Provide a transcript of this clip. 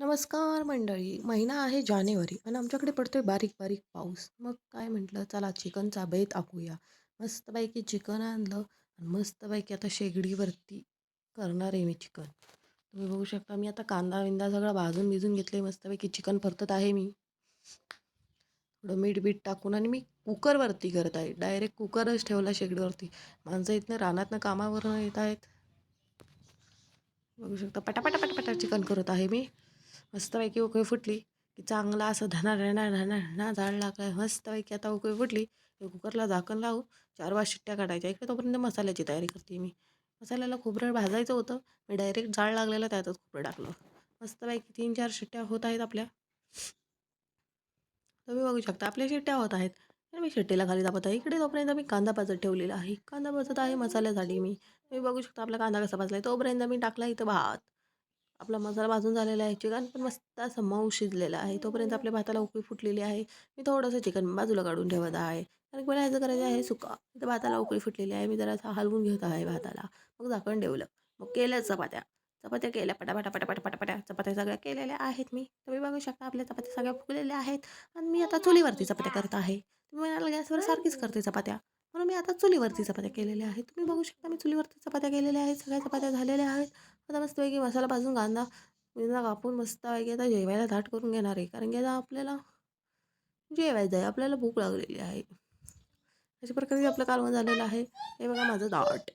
नमस्कार मंडळी. महिना आहे जानेवारी आणि आमच्याकडे पडतोय बारीक बारीक पाऊस. मग काय म्हटलं चला चिकनचा बेत आखूया. मस्तपैकी चिकन आणलं आणि मस्तपैकी आता शेगडीवरती करणार आहे मी चिकन तुम्ही बघू शकता मी आता कांदा विंदा सगळं भाजून भिजून घेतले मस्तपैकी चिकन परतत आहे मी. थोडं मीठ बीठ टाकून आणि मी कुकरवरती करत आहे. डायरेक्ट कुकरच ठेवला शेगडीवरती. माणसं इथनं रानातनं कामावरनं येत आहेत. बघू शकता पटापटा पटापटा चिकन करत आहे मी. मस्तपैकी उकळी फुटली की चांगला असं धना धना धना धना जाळ लागलाय मस्तपैकी आता उकळी फुटली. कुकरला झाकण लावू. चार पाच शिट्ट्या काढायच्या. इकडे तोपर्यंत मसाल्याची तयारी करते मी. मसाल्याला खोबरं भाजायचं होतं. मी डायरेक्ट जाळ लागलेलं त्यातच खोबरं टाकलं. मस्तपैकी तीन चार शिट्ट्या होत आहेत आपल्या. तुम्ही बघू शकता आपल्या शिट्ट्या होत आहेत. मी शिट्टीला खाली दाबत आहे. इकडे तोपर्यंत मी कांदा भाजत ठेवलेला आहे. कांदा भाजत आहे मसाल्यासाठी मी. तुम्ही बघू शकता आपला कांदा कसा भाजला आहे तोपर्यंत मी टाकला इथं भात. आपला मसाला भाजून झालेला आहे चिकन पण मस्त असं मऊ शिजलेलं आहे. तोपर्यंत आपल्या भाताला उकळी फुटलेली आहे. मी थोडंसं चिकन बाजूला काढून ठेवत आहे. कारण मला ह्याचं करायचं आहे सुका. तर भाताला उकळी फुटलेली आहे. मी जरासा हलवून घेत आहे भाताला. मग झाकण ठेवलं. मग केल्या चपात्या. चपात्या केल्या. पटापटा पटापटा पटापटा. चपात्या सगळ्या केलेल्या आहेत मी. तुम्ही बघू शकता आपल्या चपात्या सगळ्या फुगलेल्या आहेत. आणि मी आता चुलीवरती चपात्या करत आहे. तुम्ही म्हणाल गॅसवर सारखीच करते चपात्या. म्हणून मी आता चुलीवरती चपात्या केलेल्या आहेत. तुम्ही बघू शकता मी चुलीवरती चपात्या केलेल्या आहेत. सगळ्या चपात्या झालेल्या आहेत. आता मस्तपैकी मसाला भाजून कांदा मिरचा कापून मस्तपैकी आता जेवायला ताट करून घेणार आहे. कारण की आता आपल्याला जेवायचं आहे. आपल्याला भूक लागलेली आहे. अशा प्रकारे आपलं कालवण झालेलं आहे. हे बघा माझं दाट